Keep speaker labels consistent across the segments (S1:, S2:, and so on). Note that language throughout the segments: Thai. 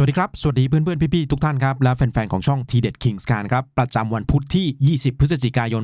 S1: สวัสดีครับ สวัสดีเพื่อนๆ พี่ๆ ทุกท่านครับ และแฟนๆ ของช่องทีเด็ดคิงส์การครับ ประจำวันพุธที่ 20 พฤศจิกายน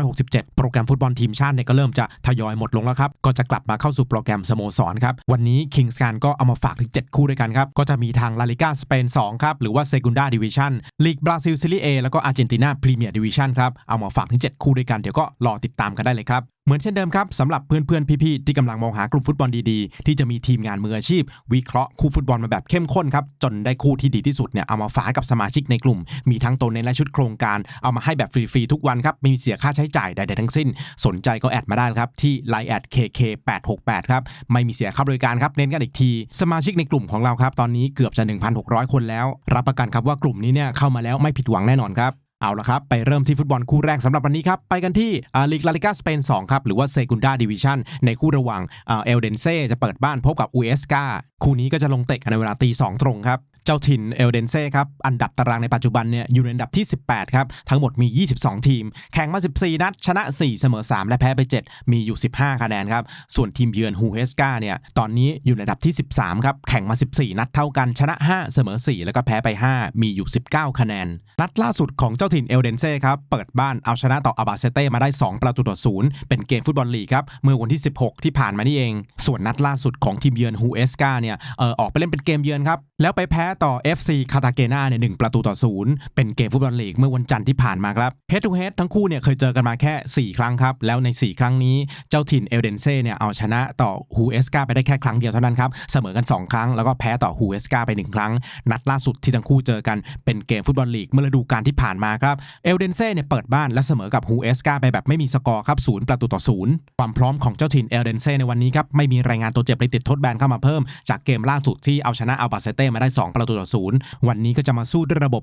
S1: 2567 โปรแกรมฟุตบอลทีมชาติเนี่ยก็เริ่มจะทยอยหมดลงแล้วครับ ก็จะกลับมาเข้าสู่โปรแกรมสโมสรครับ วันนี้คิงส์การก็เอามาฝากถึง 7 คู่ด้วยกันครับ ก็จะมีทางลาลิก้าสเปน 2 ครับ หรือว่าเซกุนดาดิวิชั่นลีกบราซิลซีรีเอแล้วก็อาร์เจนตินาพรีเมียร์ดิวิชั่นครับเอามาฝากถึง 7 คู่ด้วยกันเดี๋ยวก็รอติดตามกันได้เลยครับเหมือนเช่นเดิมครับสำหรับเพื่อนๆ พี่ๆ ที่กำลังมองหากลุ่มฟุตบอลดีๆ ที่จะมีทีมงานมืออาชีพ วิเคราะห์คู่ฟุตบอลมาแบบเข้มข้นครับ จนได้คู่ที่ดีที่สุดเนี่ยเอามาฝากให้กับสมาชิกในกลุ่ม มีทั้งตัวเน้นและชุดโครงการเอามาให้แบบฟรีๆ ทุกวันครับไม่มีเสียค่าใช้จ่ายใดๆทั้งสิ้น สนใจก็แอดมาได้ครับที่ line แอด kk868 ครับไม่มีเสียค่าบริการครับเน้นกันอีกที สมาชิกในกลุ่มของเราครับตอนนี้เกือบจะ 1,600 คนแล้ว รับประกันครับว่ากลุ่มนี้เนี่ยเข้ามาแล้วไม่ผิดหวังแน่นอนครับ เอาละครับ ไปเริ่มที่ฟุตบอลคู่แรกสำหรับวันนี้ครับ ไปกันที่ลีกลาลิกาสเปน2ครับ หรือว่าเซกุนดาดิวิชันในคู่ระหว่างเอลเดนเซจะเปิดบ้านพบกับอูเอสกาคู่นี้ก็จะลงเตะกันในเวลาตีสองตรงครับ เจ้าถิ่นเอลเดนเซ่ครับ อันดับตารางในปัจจุบันเนี่ยอยู่ในอันดับที่ 18 ครับ ทั้งหมดมี 22 ทีม แข่งมา 14 นัด ชนะ 4 เสมอ 3 และแพ้ไป 7 มีอยู่ 15 คะแนนครับ ส่วนทีมเยือนฮูเฮสกาเนี่ยตอนนี้อยู่ในอันดับที่ 13 ครับ แข่งมา 14 นัดเท่ากัน ชนะ 5 เสมอ 4 แล้วก็แพ้ไป 5 มีอยู่ 19 คะแนน นัดล่าสุดของเจ้าถิ่นเอลเดนเซ่ครับเปิดบ้านเอาชนะต่ออาบาเซเต้มาได้ 2 ประตูต่อศูนย์เป็นเกมฟุตบอลลีกครับเมื่อวันที่ 16 ที่ผ่านมานี่เอง ส่วนนัดล่าสุดของทีมเยือนฮูเอสกาเนี่ยเออออกไปเล่นเป็นเกมเยือนครับ แล้วไปแพ้ต่อ FC คาตาเกนาเนี่ยหประตูต่อศูนย์เป็นเกมฟุตบอลลีกเมื่อวันจันทร์ที่ผ่านมาครับ Head to h e a ทั้งคู่เนี่ยเคยเจอกันมาแค่ 4 ครั้งครับ แล้วใน 4 ครั้งนี้เจ้าถิ่นเอลเดนเซ่เนี่ยเอาชนะต่อฮูเอสกาไปได้แค่ครั้งเดียวเท่านั้นครับ เสมอกัน 2 ครั้งแล้วก็แพ้ต่อฮูเอสกาไป 1 ครั้ง นัดล่าสุดที่ทั้งคู่เจอกันเป็นเกมฟุตบอลลีกเมื่อฤดูกาลที่ผ่านมาครับเอลเดนเซ่เนี่ยเปิดบ้านและเสมอกับฮูเอสกาไปแบบไม่มีสกอร์ครับศูนย์ประตูต่อศูนย์ความพร้อมของเจ้าถิ่นเอลเดนเซ่ในวันนี้ครับไม่มีรายงานตัวเจ็บเลยติดทดแบนเข้ามาเพิ่มจากเกมล่าสุดที่เอาชนะอัลบาเซเต้มาได้ 2 ประตูต่อศูนย์วันนี้ก็จะมาสู้ด้วยระบบ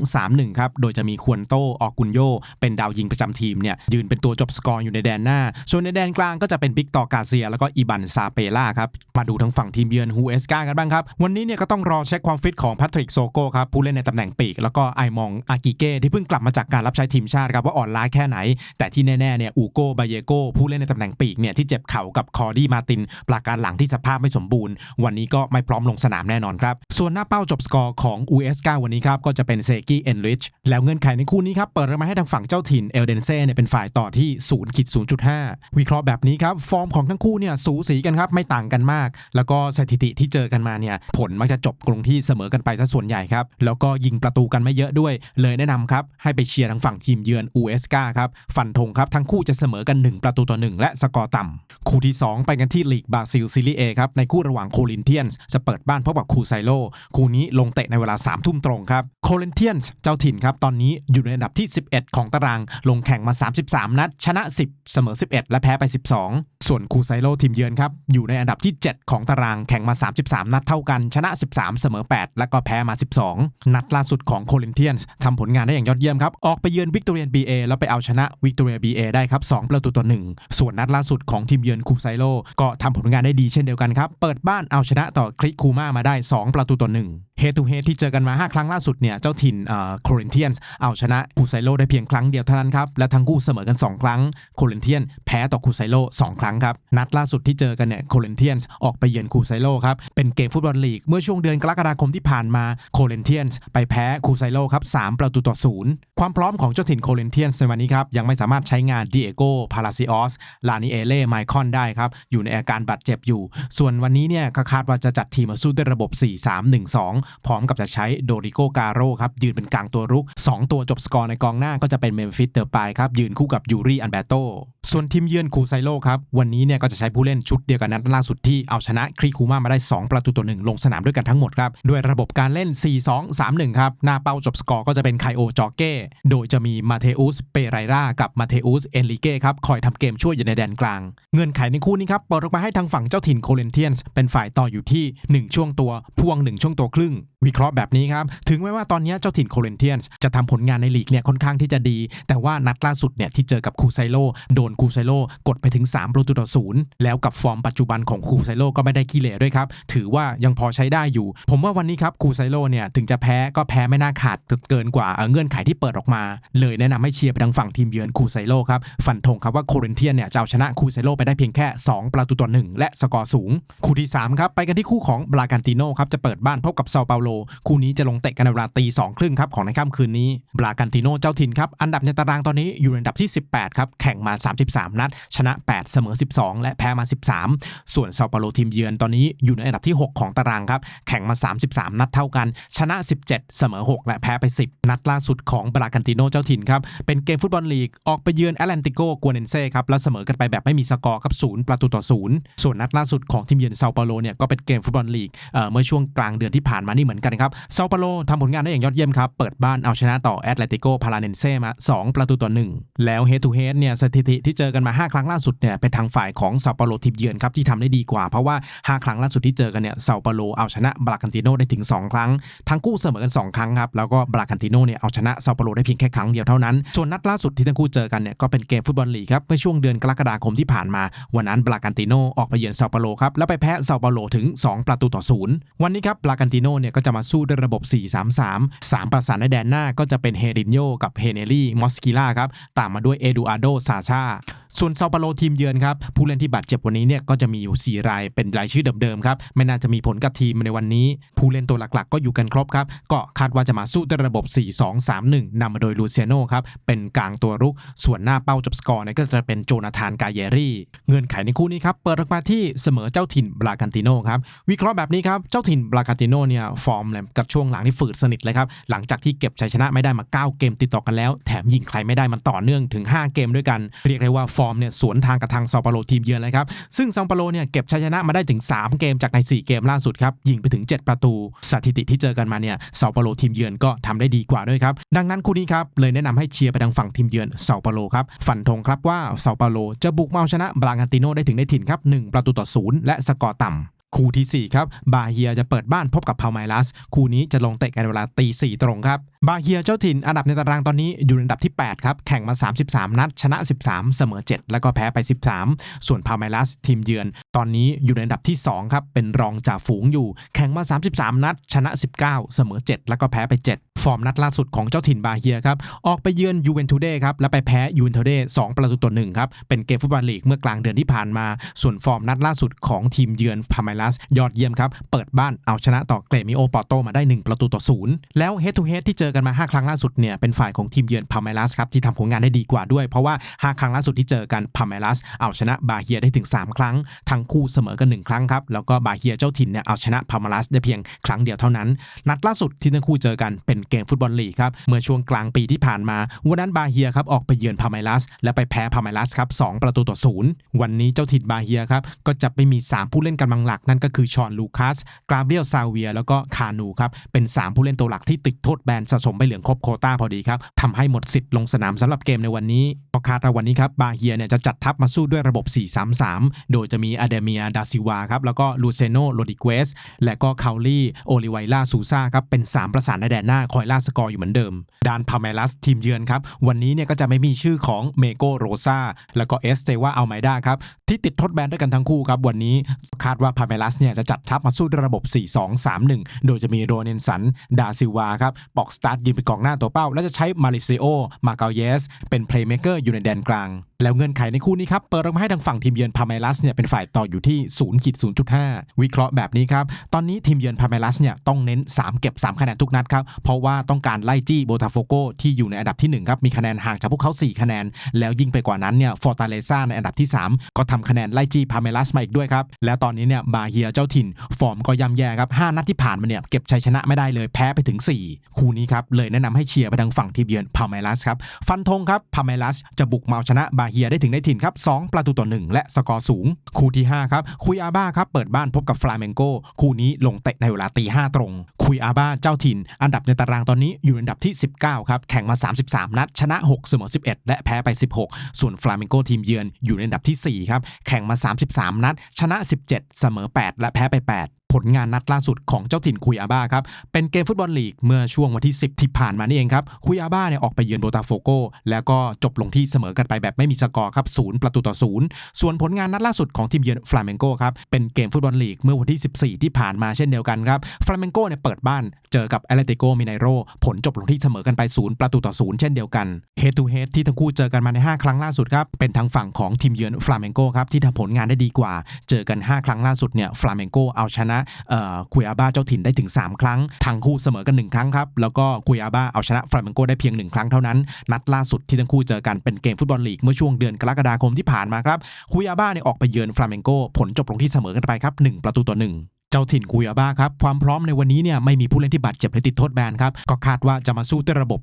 S1: 4-2-3-1 ครับ โดยจะมีควนโตออกกุนโย เป็นดาวยิงประจำทีมเนี่ยยืนเป็นตัวจบสกอร์อยู่ในแดนหน้า ส่วนในแดนกลางก็จะเป็นบิ๊กตอกาเซีย แล้วก็อีบันซาเปล่าครับ มาดูทางฝั่งทีมเยือนฮูเอสกากันบ้างครับ วันนี้เนี่ยก็ต้องรอเช็คความฟิตของแพทริกโซโก้ครับผู้เล่นในตำแหน่งปีก แล้วก็ไอมองอากิเก้ที่เพิ่งกลับมาจากการรับใช้ทีมชาติครับว่าอ่อนล้าแค่ไหน แต่ที่แน่ๆเนี่ยอูโกบาเยโกผู้เล่นในตำแหน่งปีกเนี่ยที่เจ็บเข่ากับคอร์ดี้มาตินปราการหลังที่สภาพไม่สมบูรณ์ วันนี้ก็ไม่พร้อมลงสนามแน่นอนครับส่วนหน้าเป้าจบสกอร์ของอูเอสกาวันนี้ครับก็จะเป็นเซกี้เอนริชแล้วเงื่อนไขในคู่นี้ครับเปิดมาให้ทางฝั่งเจ้าถิ่นเอลเดนเซ่เนี่ยเป็นฝ่ายต่อที่0ขีด0.5 วิเคราะห์แบบนี้ครับ ฟอร์มของทั้งคู่เนี่ยสูสีกันครับ ไม่ต่างกันมาก แล้วก็สถิติที่เจอกันมาเนี่ย ผลมักจะจบกลงที่เสมอกันไปซะส่วนใหญ่ครับ แล้วก็ยิงประตูกันไม่เยอะด้วย เลยแนะนำครับ ให้ไปเชียร์ทางฝั่งทีมเยือนอูเอสกาครับ ฟันธงครับ ทั้งคู่จะเสมอกัน 1 ประตูต่อ 1 และสกอร์ต่ำคู่ที่ 2 ไปกันที่ลีกบราซิลซีรีเอครับในคู่ระหว่างโคลินเทียนส์จะเปิดบ้านพบกับคูไซโลคู่นี้ลงเตะในเวลา3ทุ่มตรงครับโคลินเทียนส์เจ้าถิ่นครับ ตอนนี้อยู่ในอันดับที่ 11 ของตาราง ลงแข่งมา 33 นัด ชนะ 10 เสมอ 11 และแพ้ไป 12 ส่วนคูไซโลทีมเยือนครับ อยู่ในอันดับที่ 7 ของตารางแข่งมา 33 นัดเท่ากันชนะ 13 เสมอ 8 และก็แพ้มา 12 นัดล่าสุดของโคลินเทียนส์ทำผลงานได้อย่างยอดเยี่ยมครับ ออกไปเยือนวิกตอเรียน BA แล้วไปเอาชนะวิกตอเรีย BA ได้ครับ 2 ประตูต่อ 1 ส่วนนัดล่าสุดของทีมเยือนคูไซโลก็ทำผลงานได้ดีเช่นเดียวกันครับ เปิดบ้านเอาชนะต่อคลิกคูมามาได้ 2 ประตูต่อ 1เฮตูเฮที่เจอกันมา 5 ครั้งล่าสุดเนี่ย เจ้าถิ่นโคลินเทียนส์เอาชนะคูไซโลได้เพียงครั้งเดียวเท่านั้นครับ และทั้งคู่เสมอกัน 2 ครั้ง โคลินเทียนแพ้ต่อคูไซโล2ครั้งครับ นัดล่าสุดที่เจอกันเนี่ยโคลินเทียนส์ออกไปเยือนคูไซโลครับ เป็นเกมฟุตบอลลีก เมื่อช่วงเดือนกรกฎาคมที่ผ่านมาโคลินเทียนส์ไปแพ้คูไซโลครับ3ประตูต่อศูนย์ความพร้อมของเจ้าถิ่นโคลินเทียนส์ในวันนี้ครับ ยังไม่สามารถใช้งานดิเอโกพาราซิออสลานิเอเล่ไมคอนได้ครับ อยู่ในอาการบาดเจ็บอยู่ ส่วนวันนี้เนี่ยคาดว่าจะจัดทีมมาสู้ด้วยระบบ 4-3-1-2 พร้อมกับจะใช้โดริโกกาโร่ครับยืนเป็นกลางตัวรุก 2 ตัวจบสกอร์ในกองหน้าก็จะเป็นเมมฟิสเตอร์ปายครับยืนคู่กับยูริอันเบโตส่วนทีมเยือนคูไซโลครับวันนี้เนี่ยก็จะใช้ผู้เล่นชุดเดียวกันนัดล่าสุดที่เอาชนะครีคูมามาได้ 2 ประตูต่อหนึ่งลงสนามด้วยกันทั้งหมดครับด้วยระบบการเล่น 4-2-3-1 ครับ หน้าเป้าจบสกอร์ก็จะเป็นไคโอจอเก้โดยจะมีมาเทอุสเปไรรากับมาเทอุสเอนริเก้ครับคอยทำเกมช่วยอยู่ในแดนกลาง เงื่อนไขในคู่นี้ครับเปิดออกมาให้ทางฝั่งเจ้าถิ่นโคเลนเทียนส์เป็นฝ่ายต่ออยู่ที่ 1 ช่วงตัวพ่วง 1 ช่วงตัวครึ่ง วิเคราะห์แบบนี้ครับ ถึงแม้ว่าตอนนี้เจ้าถิ่นโคเลนเทียนส์จะทำผลงานในลีกเนี่ยค่อนข้างที่จะดี แต่ว่านัดล่าสุดเนี่ยที่เจอกับคูไซโลโดนคูไซโลกดไปถึง3ประตูต่อศูนย์แล้วกับฟอร์มปัจจุบันของคูไซโลก็ไม่ได้ขี้เหร่ด้วยครับ ถือว่ายังพอใช้ได้อยู่ ผมว่าวันนี้ครับคูไซโลเนี่ยถึงจะแพ้ก็แพ้ไม่น่าขาดเกินกว่าเงื่อนไขที่เปิดออกมา เลยแนะนำให้เชียร์ไปทางฝั่งทีมเยือนคูไซโลครับฟันธงครับว่าโคเรนเทียนเนี่ยจะเอาชนะคูไซโลไปได้เพียงแค่ 2 ประตูต่อ1และสกอร์สูง คู่ที่3ครับไปกันที่คู่ของบรากันติโนครับจะเปิดบ้านพบกับเซาเปาโลคู่นี้จะลงเตะกันในเวลาตีสองครึ่งครับของในค่ำคืนนี้บรากันติโนเจ้าถิ่นครับอันดับในตารางตอนนี้อยู่ในอันดับที่ 18ครับแข่งมา 33 นัด ชนะ 8 เสมอ 12 และแพ้มา 13 ส่วนเซาเปาโลทีมเยือนตอนนี้อยู่ในอันดับที่ 6 ของตารางครับแข่งมา 33 นัดเท่ากัน ชนะ 17 เสมอ 6 และแพ้ไป 10 นัดล่าสุดของบรากันติโนเจ้าถิ่นครับเป็นเกมฟุตบอลลีกออกไปเยือนแอตแลนติโกกัวเนนเซ่ครับแล้วเสมอกันไปแบบไม่มีสกอร์ครับศูนย์ประตูต่อศูนย์ส่วนนัดล่าสุดของทีมเยือนเซาเปาโลเนี่ยก็เป็นเกมฟุตบอลลีกเอ่อเมื่อช่วงกลางเดือนที่ผ่านมานี่เหมือนกันครับเซาเปาโลทำผลงานได้อย่างยอดเยี่ยมครับ เปิดบ้านเอาชนะต่อแอตเลติโกพาราเนนเซ่มา 2 ประตูต่อ 1 แล้วเฮ d ทูเฮดเนี่ยสถิติที่เจอกันมา 5 ครั้งล่าสุดเนี่ยเป็นทางฝ่ายของเซาเปาโลทีมเยือนครับที่ทำได้ดีกว่า เพราะว่า 5 ครั้งล่าสุดที่เจอกันเนี่ยเซาเปาโลเอาชนะบรากันติโนได้ถึง 2 ครั้ง ทั้งคู่เสมอกัน 2 ครั้งครับแล้วก็บรากันติโนเนี่ยเอาชนะเซาเปาโลได้เพียงแค่ครั้งเดียวเท่านั้นส่วนนัดล่าสุดที่ทั้งคู่เจอกันเนี่ยก็เป็นเกมฟุตบอลลีกครับเมื่อช่วงเดือนกรกฎาคมที่ผ่านมาวันนั้นบรากันติโนออกไปเยือนเซาเปโลครับแล้วไปแพ้เซาเปโลถึง 2 ประตูต่อศูนย์วันนี้ครับบรากันติโนเนี่ยก็จะมาสู้ด้วยระบบ 4-3-3 3 ประสานในแดนหน้าก็จะเป็นเฮรินโยกับเฮเนรี่มอสกิล่าครับ ตามมาด้วยเอดูอาร์โดซาชาส่วนเซาเปาโลทีมเยือนครับผู้เล่นที่บาดเจ็บวันนี้เนี่ยก็จะมีอยู่ 4 รายเป็นรายชื่อเดิมๆครับไม่น่าจะมีผลกับทีมในวันนี้ ผู้เล่นตัวหลักๆ ก็อยู่กันครบครับก็คาดว่าจะมาสู้ด้วยระบบ 4-2-3-1 นำมาโดยลูเซียโนครับเป็นกลางตัวรุก ส่วนหน้าเป้าจบสกอร์เนี่ยก็จะเป็นโจนาธานกาเยรี่ เงื่อนไขในคู่นี้ครับเปิดออกมาที่เสมอเจ้าถิ่นบรากันติโนครับวิเคราะห์แบบนี้ครับเจ้าถิ่นบรากันติโนเนี่ยฟอร์มแหลมกับช่วงหลังที่ฝืดสนิทเลยครับหลังจากที่เก็บชัยชนะไม่ได้มา 9 เกมติดต่อกันแล้ว แถมยิงใครไม่ได้มันต่อเนื่องถึง 5 เกมด้วยกัน เรียกได้ว่าฟอร์มเนี่ยสวนทางกับทางเซาเปาโลทีมเยือนเลยครับ ซึ่งเซาเปาโลเนี่ยเก็บชัยชนะมาได้ถึง 3 เกมจากใน 4 เกมล่าสุดครับ ยิงไปถึง 7 ประตู สถิติที่เจอกันมาเนี่ยเซาเปาโลทีมเยือนก็ทำได้ดีกว่าด้วยครับ ดังนั้นคู่นี้ครับ เลยแนะนำให้เชียร์ไปทางฝั่งทีมเยือนเซาเปาโลครับ ฟันธงครับว่าเซาเปาโลจะบุกมาเอาชนะบรากันติโนได้ถึงในถิ่นครับ1ประตูต่อศูนย์และสกอร์ต่ำคู่ที่ 4 ครับ บาเฮียจะเปิดบ้านพบกับพาไมลัส คู่นี้จะลงเตะกันเวลาตีสี่ตรงครับ บาเฮียเจ้าถิ่นอันดับในตารางตอนนี้อยู่ในอันดับที่ 8 ครับ แข่งมา 33 นัด ชนะ 13 เสมอ 7 แล้วก็แพ้ไป 13 ส่วนพาไมลัสทีมเยือน ตอนนี้อยู่ในอันดับที่ 2 ครับ เป็นรองจ่าฝูงอยู่ แข่งมา 33 นัด ชนะ 19 เสมอ 7 แล้วก็แพ้ไป 7 ฟอร์มนัดล่าสุดของเจ้าถิ่นบาเฮียครับ ออกไปเยือนยูเวนตุเดครับ แล้วไปแพ้ยูเวนตุเด2ประตูต่อ1ครับ เป็นเกมฟุตบอลลีกเมื่อกลางเดือนที่ผ่านมา ส่วนฟอร์มนัดล่าสุดของทีมเยือนพาไมลัสยอดเยี่ยมครับ เปิดบ้านเอาชนะต่อเกรมิโอปอโตมาได้ 1 ประตูต่อศูนย์แล้วเฮดทูเฮดที่เจอกันมา 5 ครั้งล่าสุดเนี่ยเป็นฝ่ายของทีมเยือนพาไมลัสครับที่ทำผลงานได้ดีกว่าด้วย เพราะว่า 5 ครั้งล่าสุดที่เจอกันพาไมลัสเอาชนะบาเฮียได้ถึง 3 ครั้ง ทั้งคู่เสมอกัน 1 ครั้งครับ แล้วก็บาเฮียเจ้าถิ่นเนี่ยเอาชนะพาไมลัสได้เพียงครั้งเดียวเท่านั้น นัดล่าสุดที่ทั้งคู่เจอกันเป็นเกมฟุตบอลลีกครับเมื่อช่วงกลางปีที่ผ่านมาวันนั้นบาเฮียครับออกไปเยือนพาไมลัสและไปแพ้พาไมลัสครับ2ประตูต่อศูนย์วันนี้เจ้าถิ่นบาเฮียครับก็จะไม่มี 3 ผู้เล่นกำลังหลักนั่นก็คือชอนลูคัสกราเบียลซาเวีย แล้วก็คานูครับเป็น 3 ผู้เล่นตัวหลักที่ติดโทษแบนสะสมไปเหลืองครบโคต้าพอดีครับทำให้หมดสิทธิ์ลงสนามสำหรับเกมในวันนี้ก็คาดว่าวันนี้ครับบาเฮียเนี่ยจะจัดทัพมาสู้ด้วยระบบ 4-3-3 โดยจะมีอเดเมียดาซิวาครับแล้วก็ลูเซโนโรดิเกสและก็คาลี่โอลิไวล่าซูซาครับเป็น 3 ประสานในแดนหน้าคอยล่าสกอร์อยู่เหมือนเดิมด้านพาเมลัสทีมเยือนครับวันนี้เนี่ยก็จะไม่มีชื่อของเมโกโรซาแล้วก็เอสเตวาอัลไมด้าครับที่ติดทดแบนด้วยกันทั้งคู่ครับวันนี้คาดว่าพาเมลัสเนี่ยจะจัดทัพมาสู้ด้วยระบบ 4-2-3-1 โดยจะมีโรเนนสันดาซิวาครับปอกสตาร์ทยืนเป็นกองหน้าตัวเป้า และจะใช้มาริซิโอมาเกาเยส เป็นเพลย์เม k เกอร์อยู่ในแดนกลาง แล้วเงื่อนไขในคู่นี้ครับ เปิดออกมาให้ทางฝั่งทีมเยือนพาเมลัสเนี่ยเป็นฝ่ายต่ออยู่ที่0ขีด0.5 วิเคราะห์แบบนี้ครับ ตอนนี้ทีมเยือนพาเมลัสเนี่ยต้องเน้น 3 เก็บ 3 คะแนนทุกนัดครับ เพราะว่าต้องการไล่จี้โบตาโฟโกที่อยู่ในอันดับที่ 1 ครับ มีคะแนนห่างจากพวกเขา 4 คะแนน แล้วยิ่งไปกว่านั้นเนี่ยฟอร์ตาเลซ่าในอันดับที่ 3 ก็ทำคะแนนไล่จี้พาเมลัสมาอีกด้วยครับแล้วตอนนี้เนี่ยบาเฮียเจ้าถิ่น ฟอร์มก็ย่ำแย่ครับ5นัดที่ผ่านมาเนี่ยเก็บชัยชนะไม่ได้เลยแพ้ไปถึง 4 คู่นี้ครับเลยแนะนำให้เชียร์ไปทางฝั่งทีมเยือนพาเมลัสครับฟันธงครับพาเมลัสจะบุกมาเอาชนะบาเฮียได้ถึงในถิ่นครับ2ประตูต่อ1และสกอร์สูง คู่ที่5ครับคุยอาบ้าครับเปิดบ้านพบกับฟลาเมงโกคู่นี้ลงเตะในเวลาตีห้าตรง คุยอาบ้าเจ้าถิ่น อันดับในตารางตอนนี้อยู่อันดับที่ 19ครับแข่งมา 33 นัด ชนะ 6 เสมอ 11 และแพ้ไป 16 ส่วนฟลาเมงโกทีมเยือนอยู่ในอันดับที่4ครับแข่งมา 33 นัด ชนะ 17 เสมอ 8 และแพ้ไป 8 ผลงานนัดล่าสุดของเจ้าถิ่นคุยอาบ้าครับ เป็นเกมฟุตบอลลีกเมื่อช่วงวันที่ 10 ที่ผ่านมานี่เองครับ คุยอาบ้าเนี่ยออกไปเยือนโบตาโฟโกแล้วก็จบลงที่เสมอกันไปแบบไม่มีสกอร์ครับศูนย์ประตูต่อศูนย์ส่วนผลงานนัดล่าสุดของทีมเยือนฟลาเมงโกครับ เป็นเกมฟุตบอลลีกเมื่อวันที่ 14 ที่ผ่านมาเช่นเดียวกันครับฟลาเมงโกเนี่ยเปิดบ้านเจอกับแอตเลติโกมิไนโรผลจบลงที่เสมอกันไปศูนย์ประตูต่อศูนย์เช่นเดียวกันเฮดทูเฮดที่ทั้งคู่เจอกันมาใน 5 ครั้งล่าสุดครับเป็นทางฝั่งของทีมเยือนฟลาเมงโกครับที่ทำผลงานได้ดีกว่า เจอกัน 5 ครั้งล่าสุดเนี่ยฟลาเมงโกเอาชนะคุยอาบ้าเจ้าถิ่นได้ถึง 3 ครั้ง ทั้งคู่เสมอกัน 1 ครั้งครับ แล้วก็คุยอาบ้าเอาชนะฟลาเมงโกได้เพียง 1 ครั้งเท่านั้น นัดล่าสุดที่ทั้งคู่เจอกันเป็นเกมฟุตบอลลีกเมื่อช่วงเดือนกรกฎาคมที่ผ่านมาครับคุยอาบ้าเนี่ยออกไปเยือนฟลาเมงโกผลจบลงที่เสมอกันไปครับ1ประตูต่อ1 เจ้าถิ่นคุยอาบ้าครับ ความพร้อมในวันนี้เนี่ยไม่มีผู้เล่นที่บาดเจ็บหรือติดโทษแบนครับ ก็คาดว่าจะมาสู้ด้วยระบบ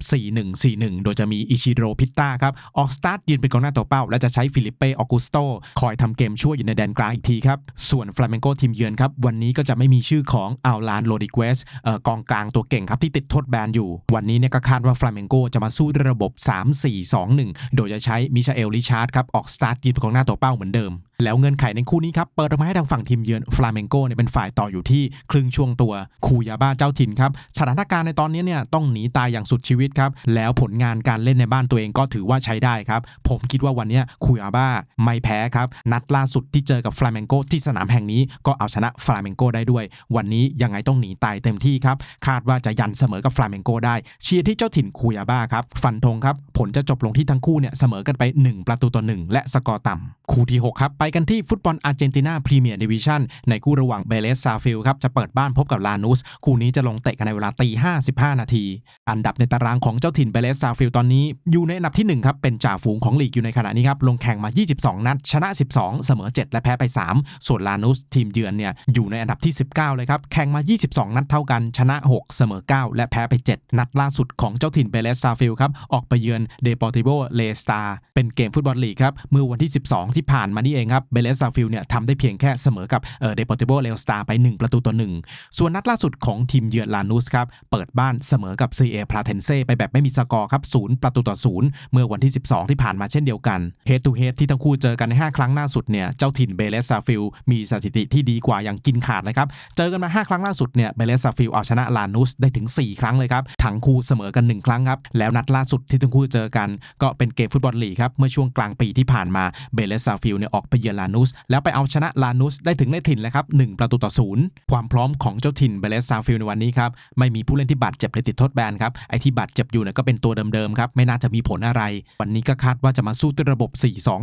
S1: 4-1-4-1 โดยจะมีอิชิโรพิตตาครับ ออกสตาร์ทยืนเป็นกองหน้าตัวเป้า และจะใช้ฟิลิปเป้ออกุสโต คอยทำเกมช่วยอยู่ในแดนกลางอีกทีครับ ส่วนฟลาเมงโกทีมเยือนครับ วันนี้ก็จะไม่มีชื่อของอัลลานโรดิเกสเอ่อกองกลางตัวเก่งครับที่ติดโทษแบนอยู่ วันนี้เนี่ยก็คาดว่าฟลาเมงโกจะมาสู้ด้วยระบบ 3-4-2-1 โดยจะใช้มิชาเอลลิชาร์ดครับออกสตาร์ทยืนเป็นกองหน้าตัวเป้าเหมือนเดิม แล้วเงื่อนไขในคู่นี้ครับ เปิดออกมาให้ทางฝั่งทีมเยือนฟลาเมงโกเนี่ยเป็นฝ่ายต่ออยู่ที่ครึ่งช่วงตัวคูยาบ้าเจ้าถิ่นครับ สถานการณ์ในตอนนี้เนี่ยต้องหนีตายอย่างสุดชีวิตครับ แล้วผลงานการเล่นในบ้านตัวเองก็ถือว่าใช้ได้ครับ ผมคิดว่าวันนี้คูยาบ้าไม่แพ้ครับ นัดล่าสุดที่เจอกับฟลาเมงโกที่สนามแห่งนี้ก็เอาชนะฟลาเมงโกได้ด้วย วันนี้ยังไงต้องหนีตายเต็มที่ครับคาดว่าจะยันเสมอกับฟลาเมงโกได้เชียร์ที่เจ้าถิ่นคูยาบ้าครับฟันธงครับผลจะจบลงที่ทั้งคู่เนี่ยเสมอกันไป 1 ประตูต่อ1และสกอร์ต่ำคู่ที่6ครับไปกันที่ฟุตบอลอาร์เจนตินาพรีเมียร์ดิวิชั่นในคู่ระหว่างเบเลสซาฟิลครับจะเปิดบ้านพบกับลานูส คู่นี้จะลงเตะกันในเวลาตีห้าสิบห้านาที อันดับในตารางของเจ้าถิ่นเบเลสซาฟิลตอนนี้ อยู่ในอันดับที่ 1 ครับ เป็นจ่าฝูงของลีกอยู่ในขณะนี้ครับ ลงแข่งมา 22 นัด ชนะ 12 เสมอ 7 และแพ้ไป 3 ส่วนลานูสทีมเยือนเนี่ยอยู่ในอันดับที่ 19 เลยครับ แข่งมา 22 นัดเท่ากัน ชนะ 6 เสมอ 9 และแพ้ไป 7 นัดล่าสุดของเจ้าถิ่นเบเลสซาฟิลครับออกไปเยือนเดปอร์ติโบเลสตาเป็นเกมฟุตบอลลีกครับเมื่อวันที่ 12 ที่ผ่านมานี่เองครับเบเลสซาฟิลเนี่ยทำได้เพียงแค่เสมอกับเดปอร์ติโบเลสตาไป 1 ประตูต่อ1ส่วนนัดล่าสุดของทีมเยือนลานูสครับเปิดบ้านเสมอกับ CA พลาเทนเซ่ไปแบบไม่มีสกอร์ครับ0ประตูต่อ 0 เมื่อวันที่ 12 ที่ผ่านมาเช่นเดียวกันเฮดทูเฮดที่ทั้งคู่เจอกันใน 5 ครั้งล่าสุดเนี่ยเจ้าถิ่นเบเลสซาฟิลมีสถิติที่ดีกว่าอย่างกินขาดนะครับเจอกันมา 5 ครั้งล่าสุดเนี่ยเบเลสซาฟิลเอาชนะลานูสได้ถึง 4 ครั้งเลยครับทั้งคู่เสมอกัน 1 ครั้งครับแล้วนัดล่าสุดที่ทั้งคู่เจอกัน ก็เป็นเกมฟุตบอลลีกครับเมื่อช่วงกลางปีที่ผ่านมาเบเลสซาฟิลเนี่ยออกไปเยือนลานูสแล้วไปเอาชนะลานูสได้ถึงในถิ่นเลยครับ1ประตูต่อ0ความพร้อมของเจ้าถิ่นเบเลสซาฟิลในวันนี้ครับไม่มีผู้เล่นที่บาดเจ็บหรือติดโทษแบนครับไอที่บาดเจ็บอยู่เนี่ยก็เป็นตัวเดิมๆครับไม่น่าจะมีผลอะไร วันนี้ก็คาดว่าจะมาสู้ด้วยระบบ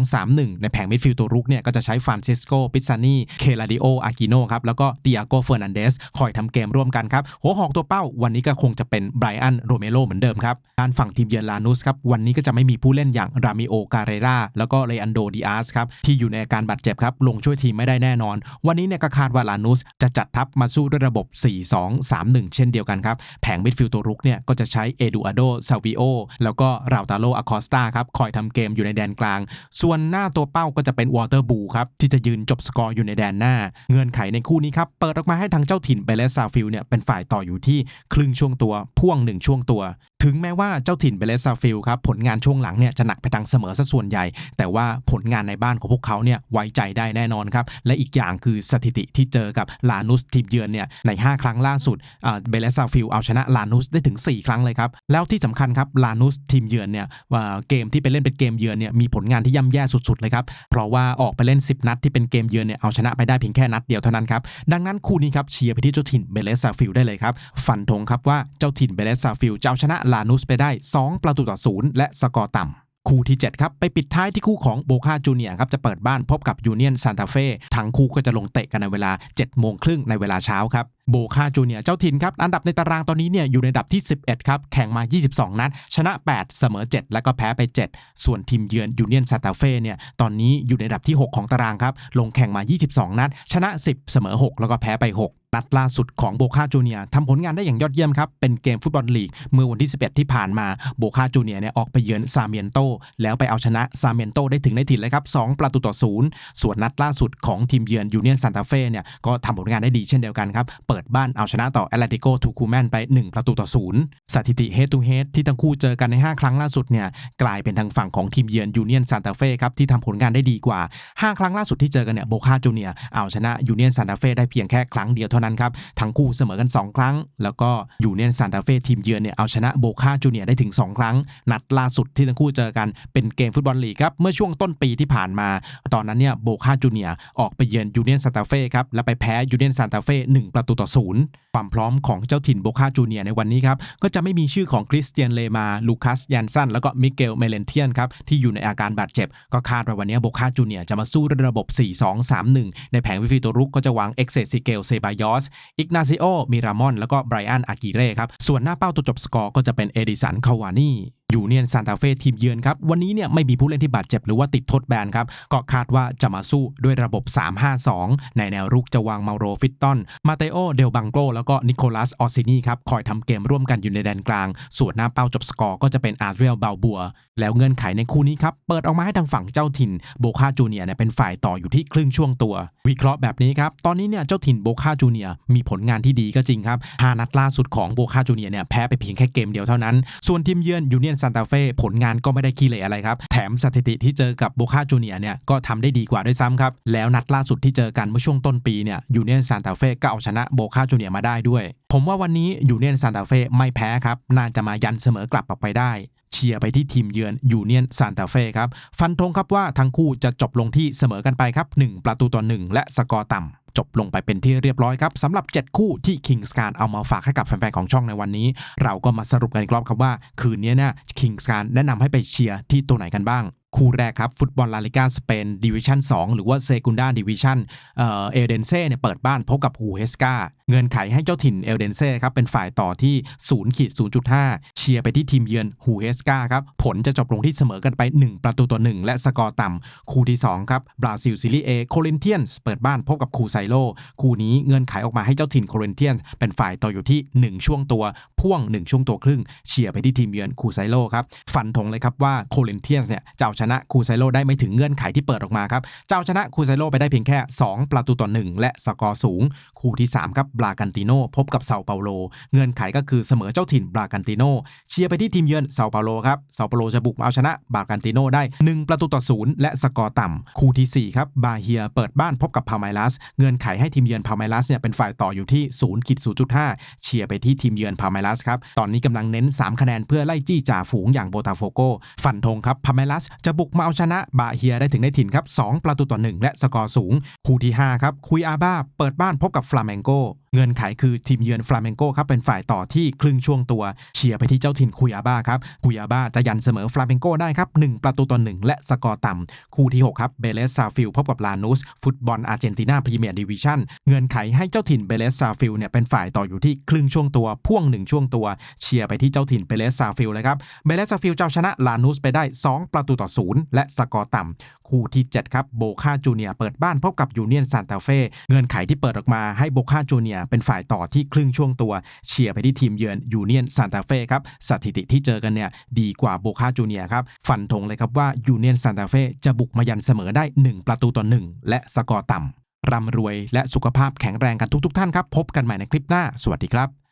S1: 4-2-3-1 ในแผงมิดฟิลด์ตัวรุกเนี่ยก็จะใช้ฟานซิสโกปิซานีเคลาดิโออากิโนครับแล้วก็ติอาโกเฟอร์นันเดสคอยทำเกมร่วมกันครับหัวหอกตัวเป้าวันนี้ก็คงจะเป็นไบรอันโรเมโรเหมือนเดิมครับด้านฝั่งทีมเยือนลานุสครับวันนี้ก็จะไม่มีผู้เล่นอย่างรามิโอการเรราแล้วก็เรอันโดดิอาสครับที่อยู่ในอาการบาดเจ็บครับลงช่วยทีมไม่ได้แน่นอน วันนี้เนี่ยก็คาดว่าลานุสจะจัดทัพมาสู้ด้วยระบบ 4-2-3-1 เช่นเดียวกันครับ แผงมิดฟิลด์ตัวรุกเนี่ยก็จะใช้เอดูอาโดซาวิโอแล้วก็ราตาโลอาคอสตาครับคอยทำเกมอยู่ในแดนกลาง ส่วนหน้าตัวเป้าก็จะเป็นวอเตอร์บูครับที่จะยืนจบสกอร์อยู่ในแดนหน้า เงื่อนไขในคู่นี้ครับเปิดออกมาให้ทางเจ้าถิ่นเบเลสซาฟิลเนี่ยเป็นฝ่ายต่ออยู่ที่ครึ่งช่วงตัวพ่วงหนึ่งช่วงตัว ถึงแม้ว่าเจ้าถิ่นเบเลสซาฟิลครับผลงานช่วงหลังเนี่ยจะหนักไปทางเสมอซะส่วนใหญ่ แต่ว่าผลงานในบ้านของพวกเขาเนี่ยไว้ใจได้แน่นอนครับ และอีกอย่างคือสถิติที่เจอกับลานุสทีมเยือนเนี่ยใน 5 ครั้งล่าสุดเบเลสซาฟิลเอาชนะลานุสได้ถึง 4 ครั้งเลยครับ แล้วที่สำคัญครับลานุสทีมเยือนเนี่ยเกมที่ไปเล่นเป็นเกมเยือนเนี่ยมีผลงานที่ย่ำแย่สุดๆเลยครับเพราะว่าออกไปเล่น 10 นัดที่เป็นเกมเยือนเนี่ยเอาชนะไปได้เพียงแค่นัดเดียวเท่านั้นครับดังนั้นคู่นี้ครับเชียร์ไปที่เจ้าถิ่นเบเลสซาฟิลได้เลยครับฟันธงครับว่าเจ้าถิ่นเบเลสซาฟิลจะเอาชนะลานุสไปได้ 2 ประตูต่อศูนย์และสกอร์ต่ำ คู่ที่ 7 ครับ ไปปิดท้ายที่คู่ของโบคาจูเนียครับจะเปิดบ้านพบกับยูเนียนซานตาเฟ่ทั้งคู่ก็จะลงเตะกันในเวลา7โมงครึ่งในเวลาเช้าครับโบคาจูเนียเจ้าถิ่นครับ อันดับในตารางตอนนี้เนี่ยอยู่ในอันดับที่ 11 ครับ แข่งมา 22 นัด ชนะ 8 เสมอ 7 แล้วก็แพ้ไป 7 ส่วนทีมเยือนยูเนียนซานตาเฟ่เนี่ยตอนนี้อยู่ในอันดับที่ 6 ของตารางครับ ลงแข่งมา 22 นัด ชนะ 10 เสมอ 6 แล้วก็แพ้ไป 6 นัดล่าสุดของโบคาจูเนียทำผลงานได้อย่างยอดเยี่ยมครับ เป็นเกมฟุตบอลลีก เมื่อวันที่ 11 ที่ผ่านมาโบคาจูเนียเนี่ยออกไปเยือนซาเมียนโต แล้วไปเอาชนะซาเมียนโตได้ถึงในถิ่นเลยครับ 2 ประตูต่อศูนย์ส่วนนัดล่าสุดของทีมเยือนยูเนียนซานตาเฟ่เนี่ยก็ทำผลงานได้ดีเช่นเดียวกันครับ เปิดบ้านเอาชนะต่อแอตเลติโกทูคูแมนไป 1 ประตูต่อศูนย์สถิติเฮดทูเฮดที่ทั้งคู่เจอกันใน 5 ครั้งล่าสุดเนี่ยกลายเป็นทางฝั่งของทีมเยือนยูเนียนซานตาเฟ่ครับที่ทำผลงานได้ดีกว่า 5 ครั้งล่าสุดที่เจอกันเนี่ยโบคาจูเนียเอาชนะยูเนียนซานตาเฟ่ได้เพียงแค่ครั้งเดียวเท่านั้นครับ ทั้งคู่เสมอกัน 2 ครั้ง แล้วก็ยูเนียนซานตาเฟ่ทีมเยือนเนี่ยเอาชนะโบคาจูเนียได้ถึง 2 ครั้ง นัดล่าสุดที่ทั้งคู่เจอกันเป็นเกมฟุตบอลลีกครับ เมื่อช่วงต้นปีที่ผ่านมา ตอนนั้นเนี่ยโบคาจูเนียออกไปเยือนยูเนียนซานตาเฟ่ครับ และไปแพ้ยูเนียนซานตาเฟ่1ประตูต่อศูนย์ความพร้อมของเจ้าถิ่นโบคาจูเนียในวันนี้ครับ ก็จะไม่มีชื่อของคริสเตียนเลมา ลูคัสยันสัน แล้วก็มิเกลเมเลนเทียนครับ ที่อยู่ในอาการบาดเจ็บ ก็คาดว่าวันนี้โบคาจูเนียจะมาสู้ระบบ 4-2-3-1 ในแผงวิฟีตัวรุกก็จะวางเอ็กเซซิเกลเซบายอส อิกนาซิโอ มิรามอน แล้วก็ไบรอัน อากิเร่ครับ ส่วนหน้าเป้าตัวจบสกอร์ก็จะเป็นเอดิสัน คาวานี่ยูเนียนซานตาเฟ่ทีมเยือนครับ วันนี้เนี่ยไม่มีผู้เล่นที่บาดเจ็บหรือว่าติดทษแบนครับ ก็คาดว่าจะมาสู้ด้วยระบบ 3-5-2 ในแนวรุกจะวางเมาโรฟิตตัน มาเตโอ เดลบังโกแล้วก็นิโคลัส ออซินีครับ คอยทำเกมร่วมกันอยู่ในแดนกลาง ส่วนหน้าเป้าจบสกอร์ก็จะเป็นอาร์เรียลบาบัว แล้วเงื่อนไขในคู่นี้ครับ เปิดออกมาให้ทางฝั่งเจ้าถิ่นโบคาจูเนียเนี่ยเป็นฝ่ายต่ออยู่ที่ครึ่งช่วงตัว วิเคราะห์แบบนี้ครับ ตอนนี้เนี่ยเจ้าถิ่นโบคาจูเนียมีผลงานที่ดีก็จริงครับหานัดล่าสุดของโบคาจูเนียเนี่ยแพ้ไปเพียงแค่เกมเดียวเท่านั้น ส่วนทีมเยือนยูเนียนซานตาเฟ่ผลงานก็ไม่ได้ขี้เหร่อะไรครับ แถมสถิติที่เจอกับโบคาจูเนียเนี่ยก็ทำได้ดีกว่าด้วยซ้ำครับ แล้วนัดล่าสุดที่เจอกันเมื่อช่วงต้นปีเนี่ยยูเนียนซานตาเฟ่ก็เอาชนะโบคาจูเนียมาได้ด้วย ผมว่าวันนี้ยูเนียนซานตาเฟ่ไม่แพ้ครับน่าจะมายันเสมอกลับออกไปได้เชียร์ไปที่ทีมเยือนยูเนียนซานตาเฟ่ครับ ฟันธงครับว่าทั้งคู่จะจบลงที่เสมอกันไปครับ 1 ประตูต่อ 1 และสกอร์ต่ำ จบลงไปเป็นที่เรียบร้อยครับสำหรับ 7 คู่ที่ Kings การเอามาฝากให้กับแฟนๆของช่องในวันนี้ เราก็มาสรุปกันอีกรอบครับว่า คืนนี้เนี่ย Kings การแนะนำให้ไปเชียร์ที่ตัวไหนกันบ้างคู่แรกครับ ฟุตบอลลาลิกาสเปนดิวิชั่น2หรือว่าเซกุนด้าดิวิชั่นเอเอเดนเซ่เนี่ยเปิดบ้านพบกับฮูเฮสกาเงื่อนไขให้เจ้าถิ่นเอลเดนเซ่ครับเป็นฝ่ายต่อที่0ขีด0.5 เชียร์ไปที่ทีมเยือนฮูเฮสกาครับผลจะจบลงที่เสมอกันไป 1 ประตูต่อ 1 และสกอร์ต่ำคู่ที่ 2 ครับบราซิลซีรีเอโคลินเทียนเปิดบ้านพบกับคูไซโล คู่นี้เงื่อนไขออกมาให้เจ้าถิ่นโคลินเทียนเป็นฝ่ายต่ออยู่ที่ 1 ช่วงตัว พ่วง 1 ช่วงตัวครึ่ง เชียร์ไปที่ทีมเยือนคูไซโลครับฟันธงเลยครับว่าโคลินเทียนเนี่ยจะเอาชนะคูไซโลได้ไม่ถึงเงื่อนไขที่เปิดออกมาครับจะเอาชนะคูไซโลไปได้เพียงแค่ 2 ประตูต่อ 1 และสกอร์สูง คู่ที่3ครับบรากันติโนพบกับเซาเปาโล เงื่อนไขก็คือเสมอเจ้าถิ่นบรากันติโนเชียร์ไปที่ทีมเยือนเซาเปาโลครับเซาเปาโลจะบุกมาเอาชนะบรากันติโนได้ 1 ประตูต่อ0และสกอร์ต่ำคู่ทีสี่ 4 ครับบาเฮียเปิดบ้านพบกับพาไมลัสเงื่อนไขให้ทีมเยือนพาไมลัสเนี่ยเป็นฝ่ายต่ออยู่ที่0ขีด0.5 เชียร์ไปที่ทีมเยือนพาไมลัสครับตอนนี้กำลังเน้น 3 คะแนนเพื่อไล่จี้จ่าฝูงอย่างโบตาโฟโกฟันธงครับพาไมลัสจะบุกมาเอาชนะบาเฮียได้ถึงได้ถิ่นครับ2ประตูต่อ 1 และสกอร์สูง คู่ที่5ครับคุยอาบ้าเปิดบ้านพบกับฟลาเมงโก เงื่อนไขคือทีมเยือนฟลาเมงโกครับเป็นฝ่ายต่อที่ครึ่งช่วงตัวเชียร์ไปที่เจ้าถิ่นคุยาบ้าครับคุยาบ้าจะยันเสมอฟลาเมงโกได้ครับ1ประตูต่อ1และสกอร์ต่ำคู่ที่6ครับเบเลสซาฟิลพบกับลานุสฟุตบอลอาร์เจนตินาพรีเมียร์ดิวิชั่นเงื่อนไขให้เจ้าถิ่นเบเลสซาฟิลเนี่ยเป็นฝ่ายต่ออยู่ที่ครึ่งช่วงตัวพ่วง 1 ช่วงตัวเชียร์ไปที่เจ้าถิ่นเบเลสซาฟิลเลยครับเบเลสซาฟิลเจ้าชนะลานุสไปได้ 2 ประตูต่อ 0 และสกอร์ต่ำคู่ที่ 7 ครับโบคาจูเนียเปิดบ้านพบกับยูเนียนซานตาเฟ่เงื่อนไขที่เปิดออกมาให้โบคาจูเนียเป็นฝ่ายต่อที่ครึ่งช่วงตัว เชียร์ไปที่ทีมเยือนยูเนียนซานตาเฟ่ครับสถิติที่เจอกันเนี่ยดีกว่าโบคาจูเนียครับฟันธงเลยครับว่ายูเนียนซานตาเฟ่จะบุกมายันเสมอได้ 1 ประตูต่อ 1 และสกอร์ต่ำร่ำรวยและสุขภาพแข็งแรงกันทุกๆท่านครับ พบกันใหม่ในคลิปหน้า สวัสดีครับ